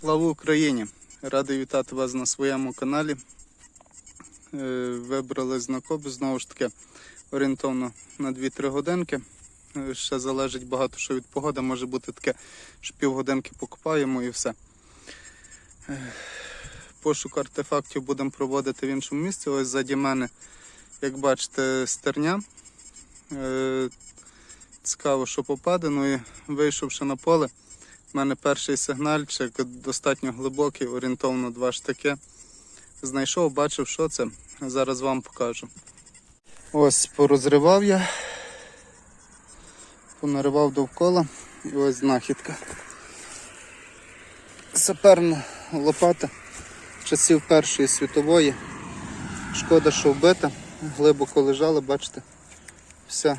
Слава Україні! Радий вітати вас на своєму каналі. Е, Вибрали знакоби знову ж таки орієнтовно на 2-3 годинки. Е, Ще залежить багато що від погоди. Може бути таке, що півгодинки покупаємо і все. Е, Пошук артефактів будемо проводити в іншому місці. Ось ззаді мене, як бачите, стерня. Цікаво, що попаде. Ну і вийшовши на поле. У мене перший сигнальчик достатньо глибокий, орієнтовно два штики. Знайшов, бачив, що це. Зараз вам покажу. Ось порозривав я, понаривав довкола і ось знахідка. Саперна лопата часів Першої світової. Шкода, що вбита, глибоко лежала, бачите, вся,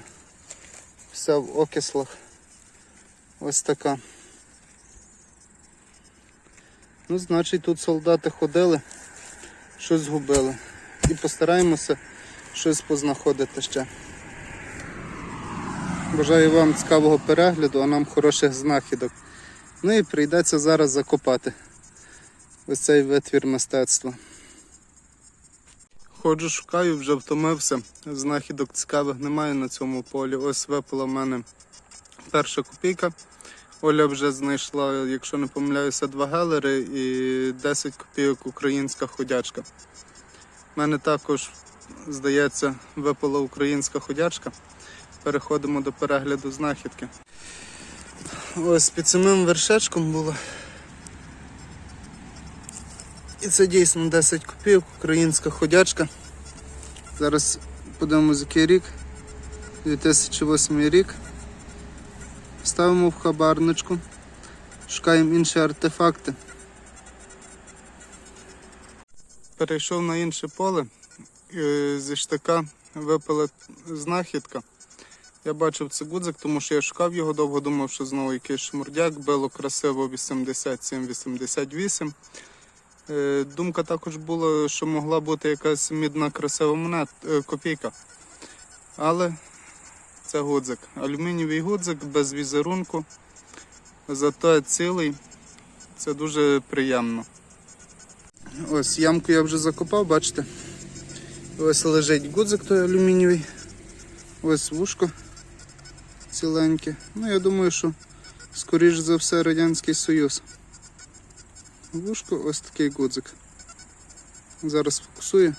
вся в окислах. Ось така. Ну, значить, тут солдати ходили, щось згубили. І постараємося щось познаходити ще. Бажаю вам цікавого перегляду, а нам хороших знахідок. Ну і прийдеться зараз закопати ось цей витвір мистецтва. Ходжу, шукаю, вже втомився. Знахідок цікавих немає на цьому полі. Ось випала в мене перша копійка. Оля вже знайшла, якщо не помиляюся, два гелери і 10 копійок українська ходячка. У мене також, здається, випала українська ходячка. Переходимо до перегляду знахідки. Ось під самим вершечком було. І це дійсно 10 копійок, українська ходячка. Зараз подивимось, який рік. 2008 рік. Ставимо в хабарничку, шукаємо інші артефакти. Перейшов на інше поле, зі штика випала знахідка. Я бачив це гудзик, тому що я шукав його довго, думав, що знову якийсь шмурдяк, било красиво 87-88. Е, Думка також була, що могла бути якась мідна красива монет, е, копійка. Але це гудзик. Алюмінієвий гудзик без візерунку. Зато цілий. Це дуже приємно. Ось ямку я вже закопав, бачите? Ось лежить гудзик той алюмінієвий. Ось вушко ціленьке. Ну, я думаю, що скоріш за все Радянський Союз. Вушко ось такий гудзик. Зараз фокусую.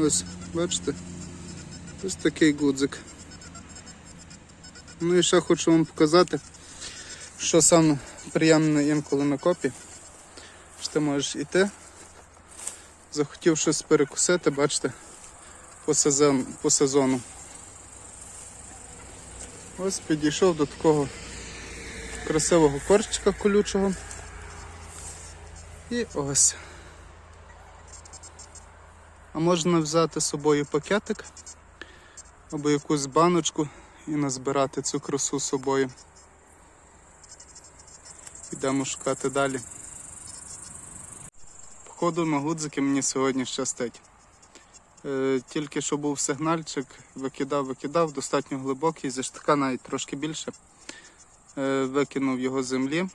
Ось, бачите? Ось такий гудзик. Ну і ще хочу вам показати, що саме приємне інколи на копі. Що ти можеш іти. Захотів щось перекусити, бачите, по, сезон, по сезону. Ось підійшов до такого красивого корчика колючого. І ось. А можна взяти з собою пакетик або якусь баночку і назбирати цю красу з собою. Йдемо шукати далі. Походу на гудзики мені сьогодні щастить. Е, Тільки що був сигнальчик, викидав, викидав, достатньо глибокий, зі штика навіть трошки більше. Е, Викинув його з землі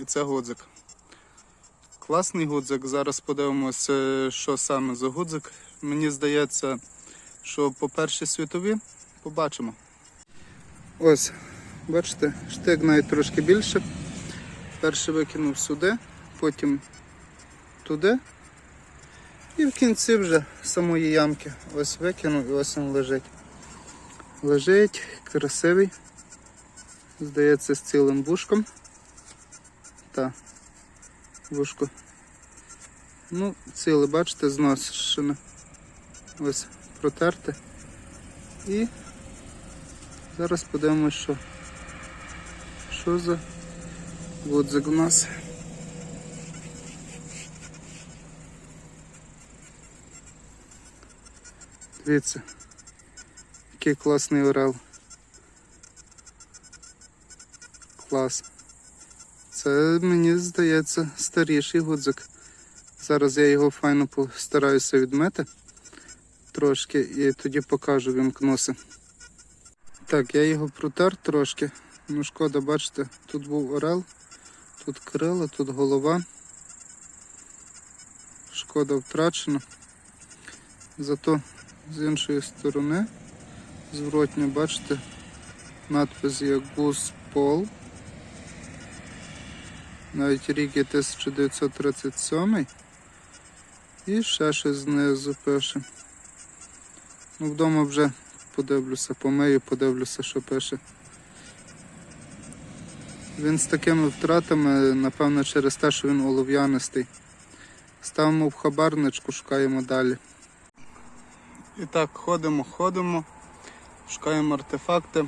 і це гудзик. Класний гудзик. Зараз подивимося, що саме за гудзик. Мені здається, що по першій світові побачимо. Ось, бачите, штик навіть трошки більше. Перший викинув сюди, потім туди. І в кінці вже самої ямки ось викинув і ось він лежить. Лежить, красивий. Здається, з цілим вушком. Та, вушко. Ну, ціле, бачите, зношене. Ось протерте. І зараз подивимось, що, що за гудзик у нас. Дивіться, який класний орел. Клас. Це мені здається старіший гудзик. Зараз я його файно постараюся відмити трошки і тоді покажу вимкнуся. Так, я його протер трошки. Ну шкода, бачите, тут був орел, тут крила, тут голова. Шкода втрачена. Зато з іншої сторони, зворотньо, бачите, надпис є Pole. Навіть рік є 1937. І ще щось знизу пише. Ну, вдома вже подивлюся, помию, подивлюся, що пише. Він з такими втратами, напевно, через те, що він олов'янистий. Ставимо в хабарничку, шукаємо далі. І так, ходимо, ходимо, шукаємо артефакти.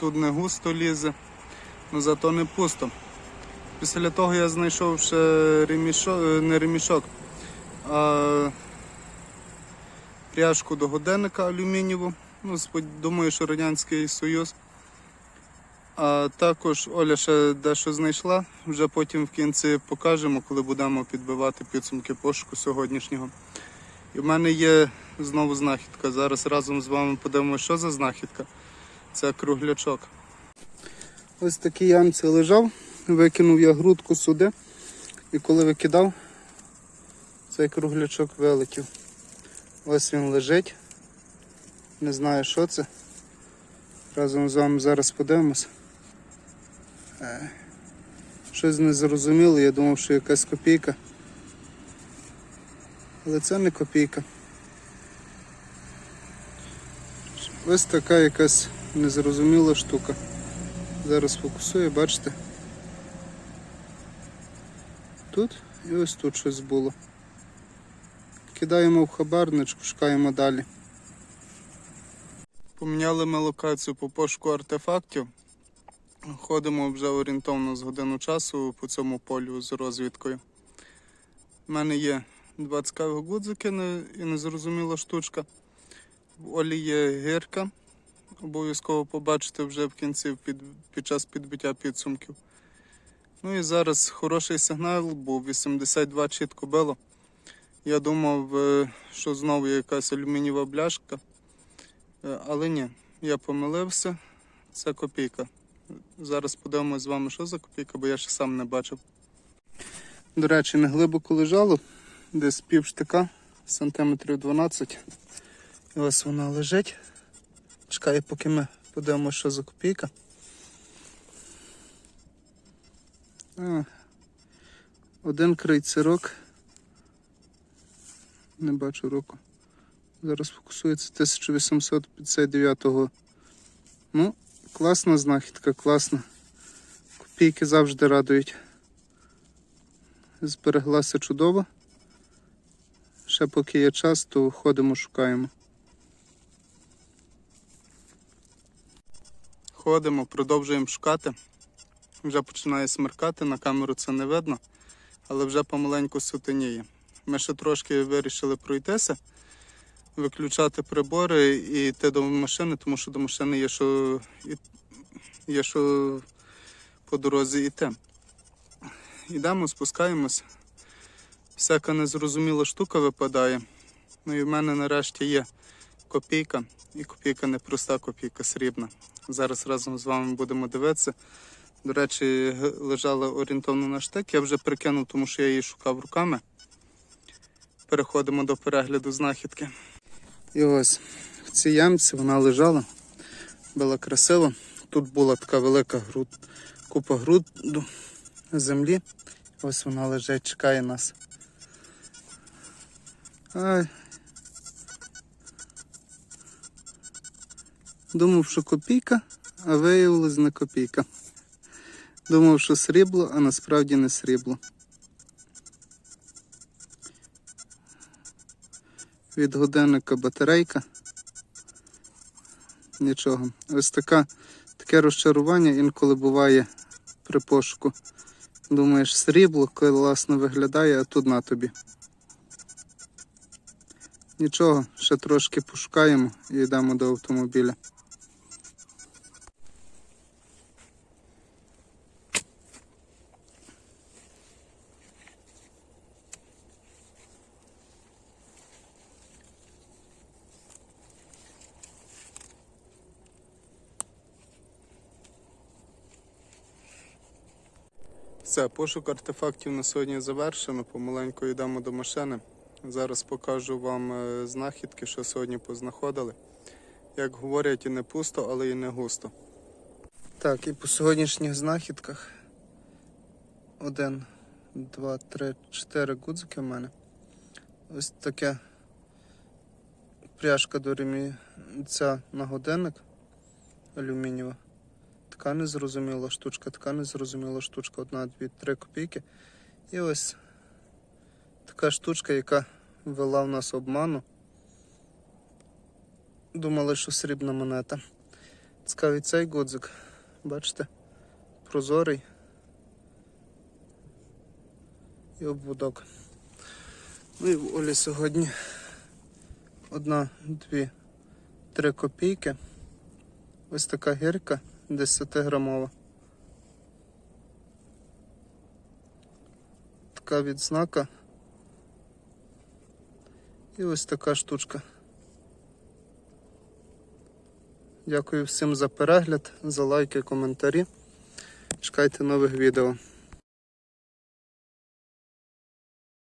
Тут не густо лізе, але зато не пусто. Після того я знайшов ще ремішок, е, не ремішок, а пряжку до годинника алюмінієву. Ну, думаю, що Радянський Союз. А також Оля ще дещо знайшла. Вже потім в кінці покажемо, коли будемо підбивати підсумки пошуку сьогоднішнього. І в мене є знову знахідка. Зараз разом з вами подивимося, що за знахідка. Це круглячок. Ось такий ямці лежав, викинув я грудку сюди. І коли викидав, цей круглячок вилетів. Ось він лежить. Не знаю, що це. Разом з вами зараз подивимося. Е, Щось незрозуміло, я думав, що якась копійка. Але це не копійка. Ось така якась незрозуміла штука. Зараз фокусую, бачите? Тут і ось тут щось було. Кидаємо в хабарничку, шукаємо далі. Поміняли ми локацію по пошуку артефактів. Ходимо вже орієнтовно з годину часу по цьому полю з розвідкою. У мене є два цікавих гудзики і незрозуміла штучка. В Олі є гірка. Обов'язково побачите вже в кінці під, під час підбиття підсумків. Ну і зараз хороший сигнал був 82 чітко било. Я думав, е, що знову якась алюмінієва бляшка. Е, Але ні, я помилився. Це копійка. Зараз подивимось з вами, що за копійка, бо я ще сам не бачив. До речі, не глибоко лежало, десь пів штика, сантиметрів 12. І ось вона лежить. Чекаю, поки ми подивимося, що за копійка. А, один крейцерок. Не бачу року. Зараз фокусується 1859-го. Ну, класна знахідка, класна. Копійки завжди радують. Збереглася чудово. Ще поки є час, то ходимо, шукаємо. Ходимо, продовжуємо шукати. Вже починає смеркати, на камеру це не видно, але вже помаленьку сутеніє. Ми ще трошки вирішили пройтися, виключати прибори і йти до машини, тому що до машини є що, є що по дорозі йти. Йдемо, спускаємось. Всяка незрозуміла штука випадає. Ну і в мене нарешті є копійка. І копійка не проста копійка, срібна. Зараз разом з вами будемо дивитися. До речі, лежала орієнтовно на штик. Я вже прикинув, тому що я її шукав руками. Переходимо до перегляду знахідки. І ось в цій ямці вона лежала, була красиво. Тут була така велика груд, купа груду землі. Ось вона лежить, чекає нас. Ай. Думав, що копійка, а виявилось не копійка. Думав, що срібло, а насправді не срібло. Від годинника батарейка. Нічого. Ось така, таке розчарування інколи буває при пошуку. Думаєш, срібло класно виглядає, а тут на тобі. Нічого, ще трошки пошукаємо і йдемо до автомобіля. Все, пошук артефактів на сьогодні завершено. Помаленьку йдемо до машини. Зараз покажу вам е, знахідки, що сьогодні познаходили. Як говорять, і не пусто, але і не густо. Так, і по сьогоднішніх знахідках. Один, два, три, чотири гудзики в мене. Ось таке пряжка до ремінця на годинник алюмінієва. Така незрозуміла штучка, така незрозуміла штучка, одна, дві, три копійки. І ось така штучка, яка ввела в нас обману. Думали, що срібна монета. Цікавий цей гудзик. Бачите? Прозорий. І обводок. Ну і в Олі сьогодні одна, дві, три копійки. Ось така гірка 10 грамова. Така відзнака. І ось така штучка. Дякую всім за перегляд, за лайки, коментарі. Чекайте нових відео.